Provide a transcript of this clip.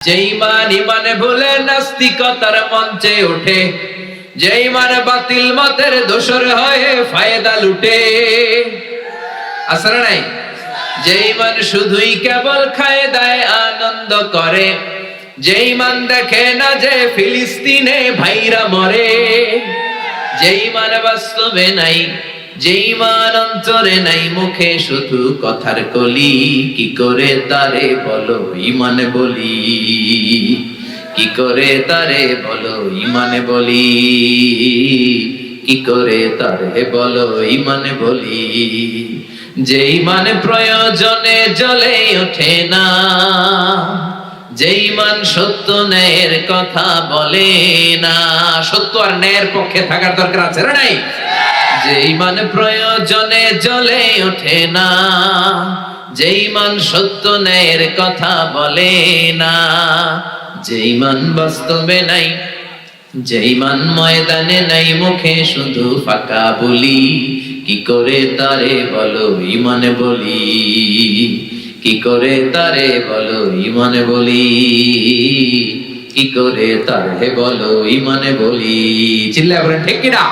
যেই মান ইমানে ভুলে নাস্তিকতার মঞ্চে ওঠে, যেই মান বাতিল মতের দোষর হয়ে ফায়দা নাই? শুধুই কেবল খায় দেয় আনন্দ করে, যেই মান দেখে না যে ফিলিস্তিনে ভাইরা মরে, যেই মান বাস্তবে নাই যেই মান অন্তরে নাই মুখে শুধু কথার কলি, কি করে তারে বলো ইমানে বলি? কি করে তারে বলো ইমানে বলি? কি করে তারে বলো ইমানে বলি? যেই মানে প্রয়োজনে জ্বলে ওঠে না, যেই মান সত্য ন্যায়ের কথা বলে না, সত্য আর ন্যায়ের পক্ষে থাকার দরকার আছে না নাই? যেই মান প্রয়োজনে জ্বলে ওঠে না, যেই মান সত্য ন্যায়ের কথা বলে না, যেই মান বাস্তবে নাই, যেই মান ময়দানে নাই, মুখে শুধু ফাঁকা বলি, কি করে তারে বলো ইমানে বলি? কি করে তারে বলো ইমানে বলি? কি করে তারে বলো ইমানে বলি? চিল্লা ঠিক কিনা?